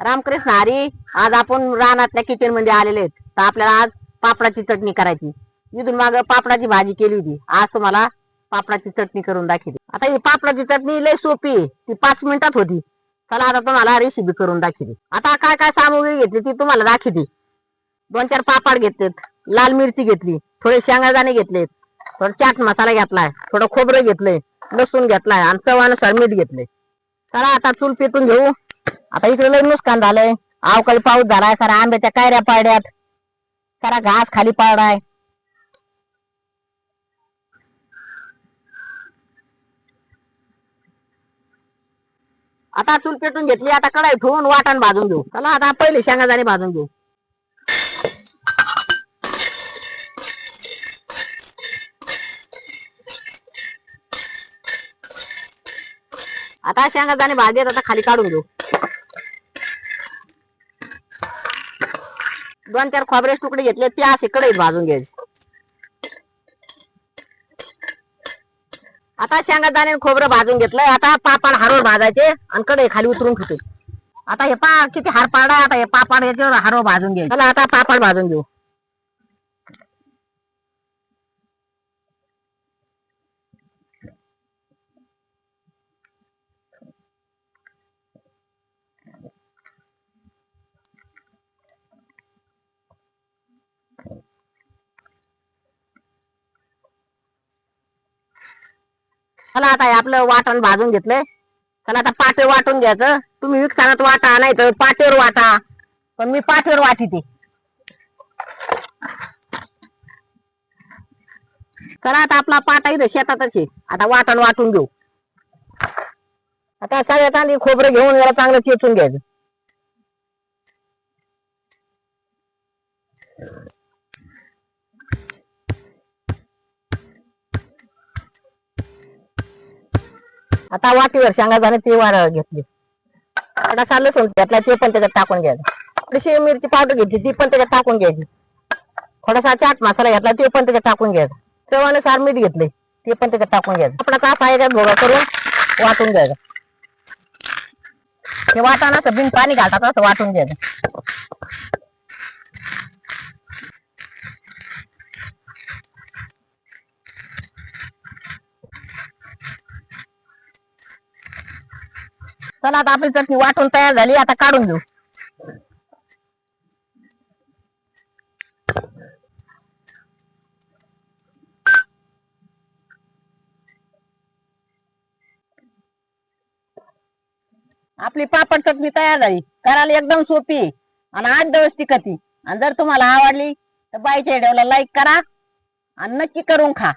रामकृष्ण हरी आज आपण रानातल्या किचनमध्ये आलेले आहेत. तर आपल्याला आज पापडाची चटणी करायची. इथून माग पापडाची भाजी केली होती. आज तुम्हाला पापडाची चटणी करून दाखवते. आता ही पापडाची चटणी लय सोपी आहे. ती पाच मिनिटात होती. चला आता तुम्हाला रेसिपी करून दाखवते. आता काय काय सामग्री घेतली ती तुम्हाला दाखवते. दोन चार पापड घेतलेत. लाल मिरची घेतली. थोडे शेंगादाणे घेतलेत. थोडं चाट मसाला घेतलाय. थोडं खोबरं घेतलंय. लसूण घेतलाय. आणि चवानुसार मीठ घेतलंय. चला आता चूल पेटून घेऊ. आता इकडे लय नुकसान झालंय. अवकाळी पाऊस झालाय सारा आंब्याच्या कायऱ्या पाड्यात सारा घास खाली पाडाय आता चूल पेटून घेतली आता कढाई ठेवून वाटण भाजून घेऊ. चला आता पहिले शेंगादाणे भाजून घेऊ. आता शेंगादाणे भाजलेत आता खाली काढून घेऊ. दोन चार खोबरेच तुकडे घेतले ते असे कढईत भाजून घ्यायचे. आता शेंगादाणे आणि खोबरं भाजून घेतलंय आता पापड हारोळ भाजायचे आणि कडे खाली उतरून ठेवते. आता हे पा किती हार पाडा आता हे पापड याच्यावर हारो भाजून घ्यायचे. चला आता पापड भाजून घेऊ. चला आता हे आपलं वाटण भाजून घेतलंय. चला आता पाटे वाटून घ्यायचं. तुम्ही विकसानात वाटा नाही तर पाटेवर वाटा. पण मी पाठीवर वाटीते. चला आता आपला पाटा इथं शेतातच आहे. आता वाटण वाटून घेऊ. आता सगळ्यात आधी खोबरं घेऊन याला चांगलं चेचून घ्यायचं. आता वाटीवर शेंगा झाले ते वाढ घेतली. थोडासा लसूण त्यातला ते पण त्याच्यात टाकून घ्यायचं थोडीशी मिरची पावडर घेतली ती पण त्याच्यात टाकून घ्यायची थोडासा चाट मसाला घेतला ते पण त्याच्यात टाकून घ्यायचा चवानुसार मीठ घेतले ते पण त्याच्यात टाकून घ्यायचं आपला कासा याच्यात भोगा करून वाटून घ्यायचं. ते वाटाणा असं बिन पाणी घालतात असं वाटून घ्यायचं. चला आता आपली चटणी वाटून तयार झाली आता काढून घेऊ. आपली पापड चटणी तयार झाली. करायला एकदम सोपी आणि आठ दिवस टिकती आणि जर तुम्हाला आवडली तर बाईच्या व्हिडिओला लाईक करा आणि नक्की करून खा.